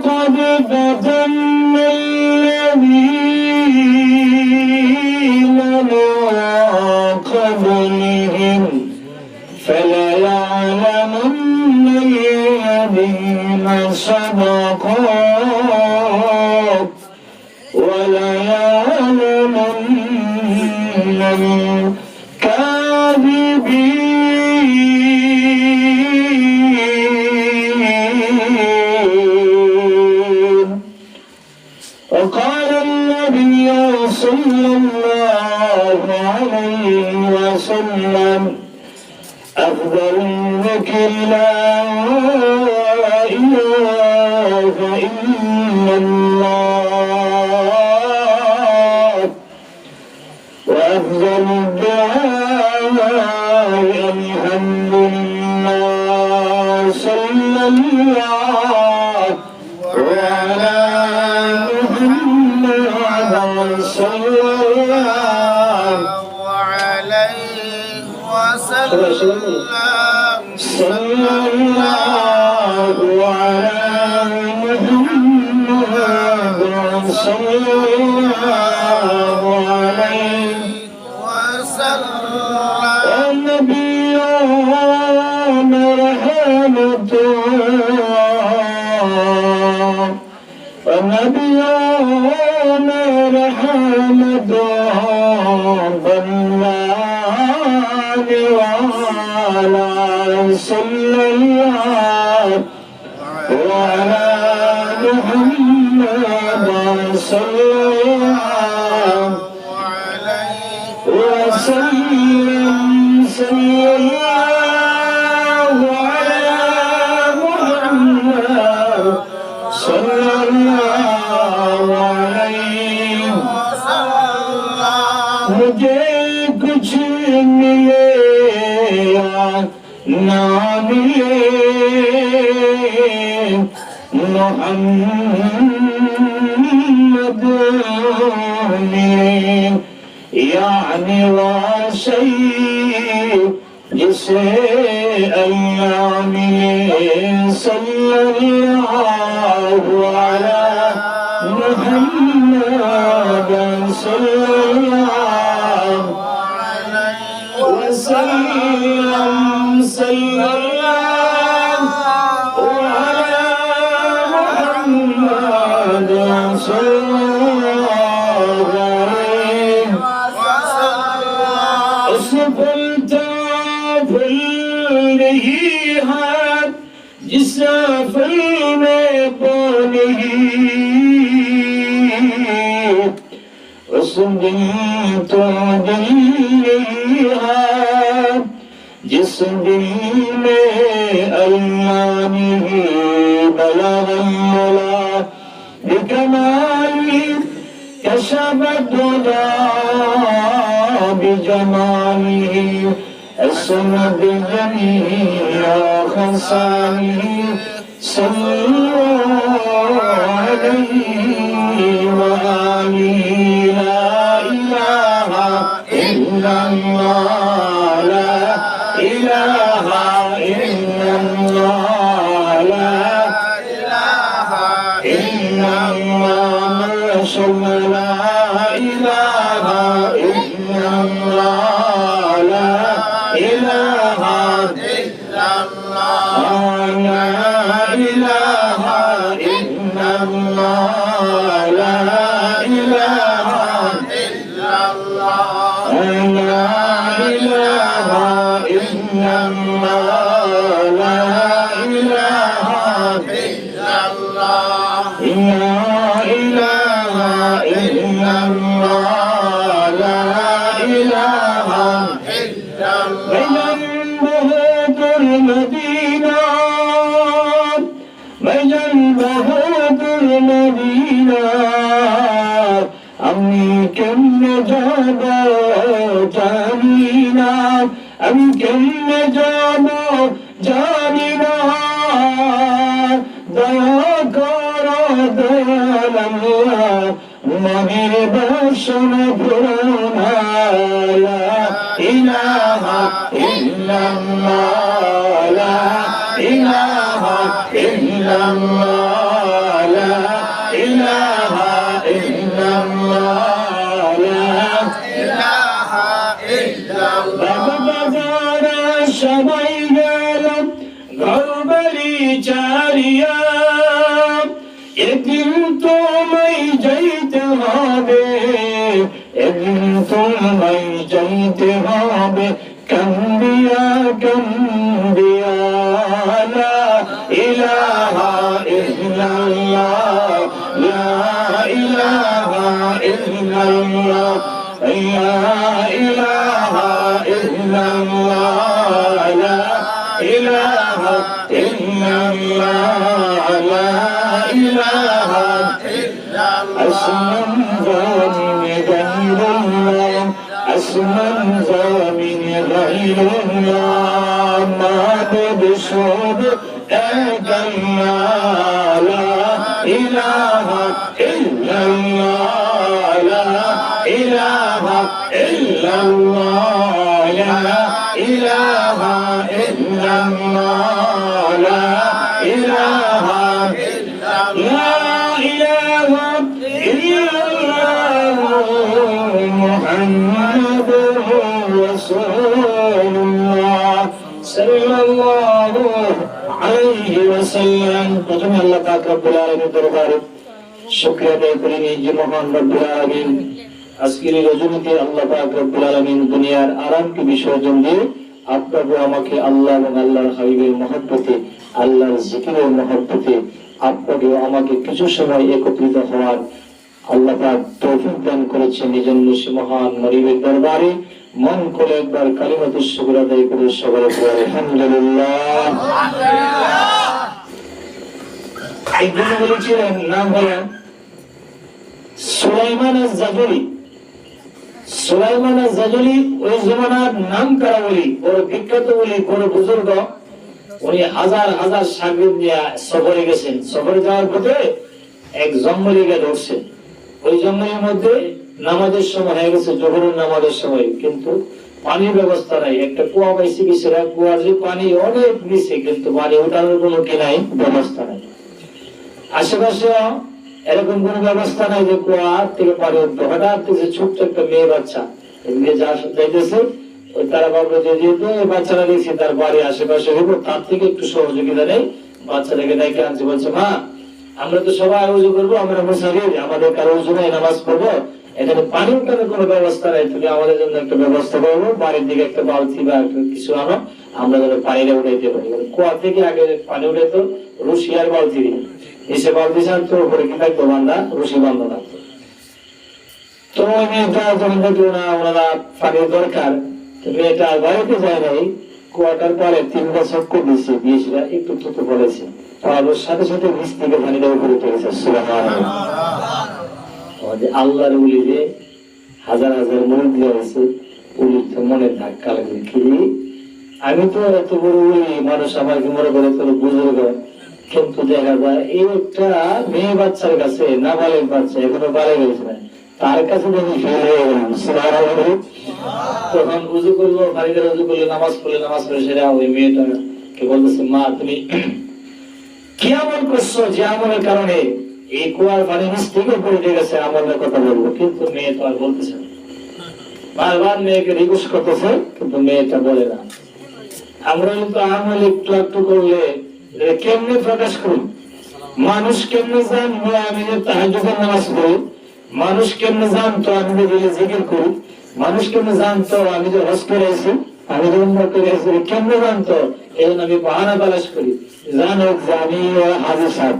ولقد فتنا وسلم أفضل الذكر لا إله إلا الله. وأفضل الدعاء الحمد لله صلى الله وعلى नबियों में रहम दो बनवाने वाला सल्लल्लाहु अलैहि वसल्लम محمد يعني وسيد أيام يعني صلى الله على محمد صلى الله عليه وسلم. صلى الله दिन तो दिन जिस दिन में अल्लानी बला बला बिकमाली कशब दुला बिजमाली असमद जनिया खसानी सल्लल्लाहु अलैहि व आलिहि যাব জানি না, আমি কেমনে যাব জানি না। দয়া কর মনের দর্শন পুরানা ইলাহা ইল্লাল্লাহ। হয়ে গেল ঘর বাড়ি চারিয়া। একদিন তোমায় যাইতে হবে, একদিন তোমায় যাইতে হবে কাম্বিয়া কাম্বিয়া লা ইলাহা ইল্লাল্লাহ ইলাহা ইলাহা إلا أسمن ظالم غير الله أسمن ظالم غير الله ما بشر أجل لا إله إلا الله لا إله إلا الله لا إله إلا الله প্রথমে আল্লাহ দরবারে করে নিই যে মহান আজকের এই রজনীতে আল্লাহ দুনিয়ার আরামকে বিসর্জন দিয়ে আপনাকে, আমাকে আল্লাহ এবং আল্লাহর হাবিবের মহব্বতে, আল্লাহর জিকিরের মহব্বতে আপনাকে আমাকে কিছু সময় একত্রিত হওয়ার আল্লাহ পাক তৌফিক দান করেছেন নিজের জন্য মহান মরিবের দরবারে। মন করে একবার কালী শুকুর আদায় করে সবাই আলহামদুলিল্লাহ। সফরে গেছেন। সফরে যাওয়ার পথে এক জঙ্গলে গিয়ে ঢুকছেন ওই জঙ্গলের মধ্যে নামাজের সময় হয়ে গেছে, জোহরের নামাজের সময়। কিন্তু পানির ব্যবস্থা নাই। একটা কুয়া পাইছে কিসেরা কুয়ার পানি অনেক নিচে, কিন্তু পানি ওঠানোর কোনো কি নাই, ব্যবস্থা নাই। আশেপাশে এরকম কোন ব্যবস্থা নাই যে কুয়া থেকে উঠবে। হঠাৎ থেকে ছোট্ট একটা মেয়ে বাচ্চা যাইতেছে, ওই তারা ভাবলো যে যেহেতু এই বাচ্চারা দেখছি তার বাড়ি আশেপাশে হইব, তার থেকে একটু সহযোগিতা নেই। বাচ্চাটাকে ডেকে আনছে, বলছে, মা, আমরা তো সবাই উজু করব, আমরা মুসাফির, আমাদের কারও উজু নাই, নামাজ পড়ব। এখানে পানি উঠানোর কোনো ব্যবস্থা নাই তুমি আমাদের জন্য একটা ব্যবস্থা করব, বাড়ির দিকে একটা বালতি বা কিছু আনো, আমরা যেন পানিটা উঠাইতে পারি। কুয়া থেকে আগে পানি উঠাইতো, রুশি আর বালতি দিয়ে। এসে বালতি ছাড়তো উপরে কি থাকতো বান্ধা রুশি বান্ধা থাকতো। তো দেখল না, ওনারা পানির দরকার বাড়িতে যায় নাই। কোয়ার্টার পরে দিয়েছে দিয়েছিল একটু সাথে সাথে নিচ থেকে পানিটা উপরে। আমাদের আল্লাহর উলি যে হাজার হাজার মনে হয়েছে উলির তো মনে ধাক্কা লাগে। আমি তো এত বড় উলি মানুষ আমাকে মনে করে তোর বুজুর্গ। কিন্তু দেখা যায়, এই একটা মেয়ে বাচ্চার কাছে না বালের বাচ্চা এখনও বাড়ে গেছে না তার কাছে যদি ফেল হয়ে গেলাম তখন উজু করল, বাড়িতে উজু করল, নামাজ পড়লে, নামাজ পড়ে সেটা ওই মেয়েটা কে বলতেছে, মা, তুমি কি আমল করছ যে আমলের কারণে? এই কুয়ার পানি নিচ থেকে পড়ে দিয়ে গেছে, আমলের কথা বলব। কিন্তু মেয়ে তো আর বলতেছে বারবার মেয়েকে রিকোয়েস্ট করতেছে, কিন্তু মেয়েটা বলে না। আমরা কিন্তু আমল একটু একটু করলে কেমনে প্রকাশ করি? মানুষ কেমনে জানব আমি তাহাজুদের নামাজ পড়ি? মানুষ কেমনে জানতো আমি যে গেলে জিকির করি? মানুষ কেমনে জানতো আমি যে হজ করে আছি আমি যে উম্মত করে কেমনে জানতো এই জন্য আমি বাহানা তালাশ করি। জানুক যে আমি হাজির সাহেব।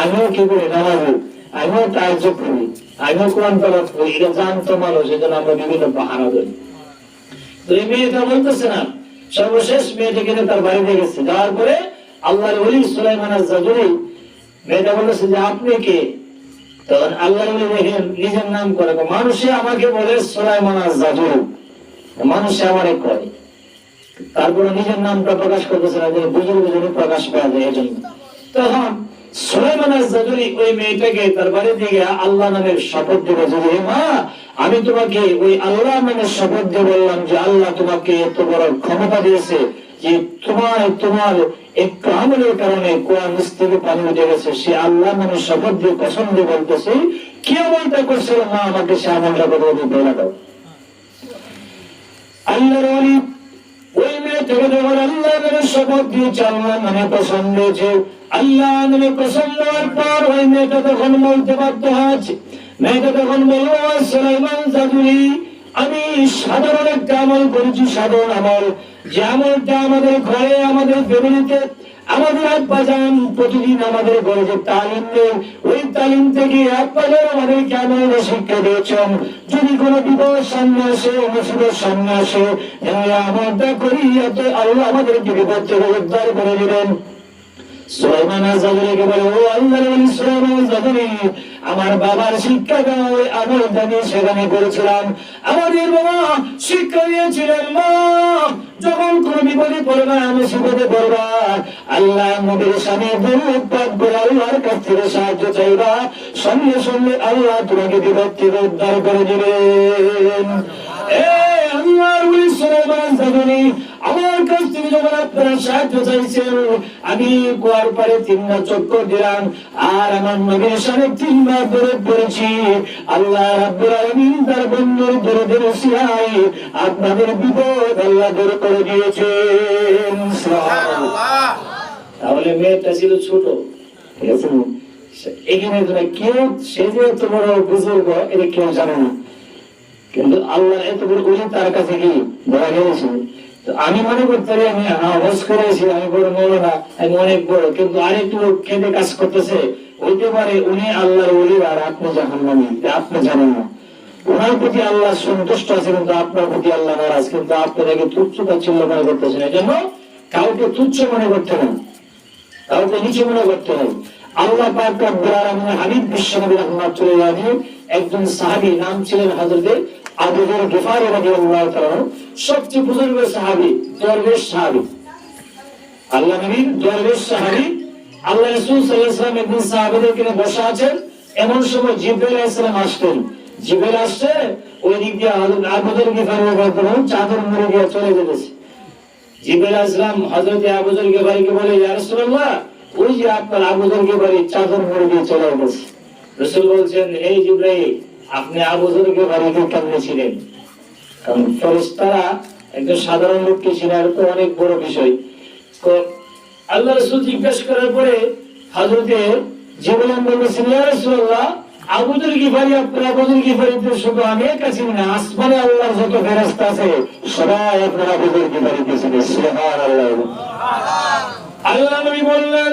আমিও কি করি? নামাজি আমিও তাহাজ করি। আমিও কোরআন তলাপ করি। এটা জানতো মানুষ, এই জন্য আমরা বিভিন্ন বাহানা ধরি তো এই মেয়েটা বলতেছে না, সর্বশেষ মেয়েটাকে নিয়ে তার বাড়িতে গেছে। যাওয়ার পরে আল্লাহর ওলি সুলাইমান আজ-জাজুরি মেয়েটা বলেছে যে, আপনি কে? তখন আল্লাহ দেখেন, নিজের নাম করে মানুষে আমাকে বলে সুলাইমান আজ-জাজুরি মানুষে আমারে কয়। তারপরে নিজের নামটা প্রকাশ করতেছে না, যে বুজুর্গ জন্য প্রকাশ পাওয়া যায় এই জন্য তখন সুলাইমান আজ-জাজুরি ওই মেয়েটাকে তার বাড়ি থেকে আল্লাহ নামের শপথ দিবে যে মা, আমি তোমাকে ওই আল্লাহ নামের শপথ দিয়ে বললাম যে, আল্লাহ তোমাকে এত বড় ক্ষমতা দিয়েছে যে তোমার তোমার একটু আমলের কারণে নিচ থেকে পানি উঠে গেছে, সে আল্লাহ মানে শপথ দিয়ে দিয়ে বলতেছে, কি আমলটা করছিল মা আমাকে সে আমলটা করে বলে দাও। আল্লাহর ওই যখন আল্লাহ মেরে শপথ মানে পছন্দ হয়েছে। আল্লাহ মানে পছন্দ হওয়ার পর ওই মেয়েটা তখন বলতে বাধ্য মেয়েটা তখন জাদুরি আমি সাধারণ একটা আমল করেছি, সাধারণ আমল। যে আমলটা আমাদের ঘরে, আমাদের ফ্যামিলিতে, আমাদের আব্বা যান প্রতিদিন আমাদের ঘরে যে তালিম নেই, ওই তালিম থেকে আব্বা যান আমাদেরকে আমল শিক্ষা দিয়েছেন। যদি কোনো বিপদ সামনে আসে, মুসিবত সামনে আসে, তাহলে আমলটা করি এত আল্লাহ আমাদেরকে বিপদ থেকে উদ্ধার করে দিবেন। আমার বাবার শিক্ষা ওই আমলটা আমি সেখানে করেছিলাম, আমাদের বাবা শিক্ষা দিয়েছিলেন, মা, যখন কোন বিপদে পড়বা মুসিবতে পড়বা। আল্লাহ নবীর সামনে দরুদ পাঠ করে আল্লাহর কাছ থেকে সাহায্য চাইবা। সঙ্গে সঙ্গে আল্লাহ তোমাকে বিপদ থেকে উদ্ধার করে দিবেন। আমার কাছ থেকে যখন আপনারা সাহায্য চাইছেন আমি কুয়ার পারে তিনবার চক্কর দিলাম। আর আমার নবীর সামনে তিনবার দরদ পড়েছি। আল্লাহ রাব্বুল আলামিন তার বন্ধুর দরদের উসিলায় আপনাদের বিপদ আল্লাহ দূর করে দিয়েছেন। তাহলে মেয়েটা ছিল ছোট। ঠিক আছে এখানে তোরা কেউ সে যে এত বড় বুজুর্গ এটা কেউ জানে না। কিন্তু আল্লাহ এত বড় তার কাছে কি? ধরা গেছে আমি মনে করতে পারি, আমি আওয়াজ করেছি, আমি বড় মৌলানা, আমি অনেক বড়, কিন্তু আরেকটু খেতে কাজ করতেছে। হইতে পারে উনি আল্লাহর ওলি আর আপনি জাহান নামি আপনি জানেন না। ওনার প্রতি আল্লাহ সন্তুষ্ট আছে, কিন্তু আপনার প্রতি আল্লাহ নারাজ, কিন্তু আপনাকে তুচ্ছ তাচ্ছিল্য মনে করতেছেন। এই জন্য কাউকে তুচ্ছ মনে করতে না। কাউকে নিচে মনে করতে হবে। আল্লাহ পাক রব্বুল আলামিন হাবিব বিশ্বনবী রাহমাতুল্লাহি একজন সাহাবী, নাম ছিলেন হযরতে আবু যর গিফারি রাদিয়াল্লাহু তাআলা সবচেয়ে বুজুর্গ সাহাবী, দরবেশ সাহাবী। আল্লাহ নবী, দরবেশ সাহাবী, আল্লাহ রাসূল সাল্লাল্লাহু আলাইহি ওয়াসাল্লাম একদিন বসে আছেন, এমন সময় জিবরাইল আলাইহিস সালাম আসলেন জিবরাইল আসছে, ওই দিক দিয়ে হযরত আবু গিফারি রাদিয়াল্লাহু চাদর মুড়ে দিয়ে চলে যেতেছে জিবেল আসলাম হজরত আবুজর গেবারিকে বলে, ইয়া রাসূলুল্লাহ, ওই যে আপনার আবুজর গেবারি চাদর মুড়ে দিয়ে চলে গেছে। রসুল বলছেন, এই জিব্রাইল আপনি আবুজর গেবারিকে কেমনে ছিলেন? কারণ ফেরেশতারা একজন সাধারণ লোককে চিনার তো অনেক বড় বিষয়। আল্লাহ রসুল জিজ্ঞাসা করার পরে হজরতে জিবলাম বলতেছেন ইয়া রাসূলুল্লাহ আবুদুল গিফারি আপনার আবুদুল গিফারিতে শুধু আমি একা চিনি না আসমানে আল্লাহর যত ফেরেশতা আছে সবাই আপনার আবুদুল গিফারিতে চিনে সুবহানাল্লাহ। আল্লাহ নবী বললেন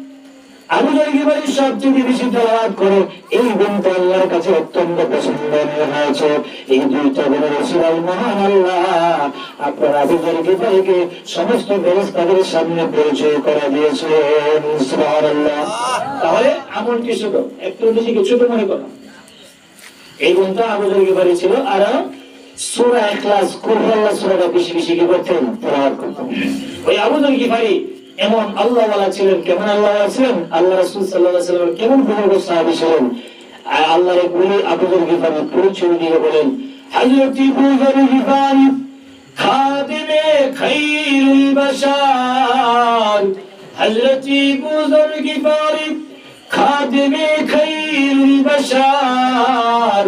আবু জারিবাড়ি সবচেয়ে বেশি তেলাওয়াত করে। এই গুণটা আল্লাহর কাছে অত্যন্ত পছন্দনীয় হয়েছে এই দুইটা গুণের সিরাই মহান আল্লাহ। আপনার আবু জারিবাড়িকে সমস্ত ফেরেশতাদের সামনে পরিচয় করে দিয়েছেন তাহলে আমলটি ছোট একটু নিজেকে ছোট মনে করো। এই গুণটা আবু জারিবাড়ি ছিল আর, সূরা ইখলাস কুরআন সূরাটা বেশি বেশি কি করতেন ওই আবু জারিবাড়ি এমন আল্লাহ ছিলেন, কেমন আল্লাহ ছিলেন? আল্লাহ রসুল সাল্লাহ কেমন বুজুর্গ সাহাবি ছিলেন? আল্লাহরে আল্লাহর এক বলি আবুদুল গিফানি পরিচয় দিয়ে বলেন, হাজরতি বুজুর গিফানি খাইরুল বাশার। হাজরতি বুজুর গিফানি খাইরুল বাশার।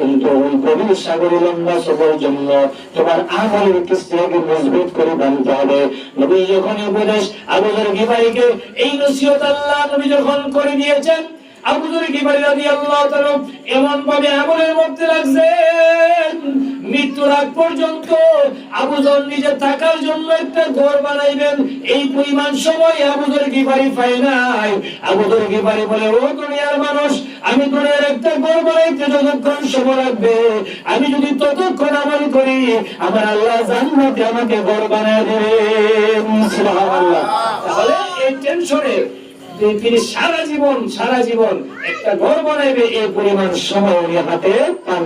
কিন্তু ওই গভীর সাগরে লম্বা জন্য তোমার আমলের কিস্তিকে মজবুত করে বানতে হবে নবী যখন উপদেশ আবুজর গিবাইকে এই নসিহত আল্লাহ নবী যখন করে দিয়েছেন আবুজর গিবারি রাদিয়াল্লাহু তাআলা এমন ভাবে আমলের মধ্যে রাখছেন মৃত্যুর আগ পর্যন্ত আবুজর নিজে থাকার জন্য একটা ঘর বানাইবেন। এই পরিমাণ সময় নাই। বলে, ও দুনিয়ার মানুষ, আমি দুনিয়ার একটা ঘর বানাইতে যতক্ষণ সময় লাগবে, আমি যদি ততক্ষণ আমল করি, আমার আল্লাহ জান্নাতে আমাকে ঘর বানায় দেবে সুবহানাল্লাহ। তাহলে এই টেনশনে তিনি সারা জীবন সারা জীবন একটা ঘর বানাইবে, এই পরিমাণ সময় উনি হাতে পান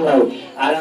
আর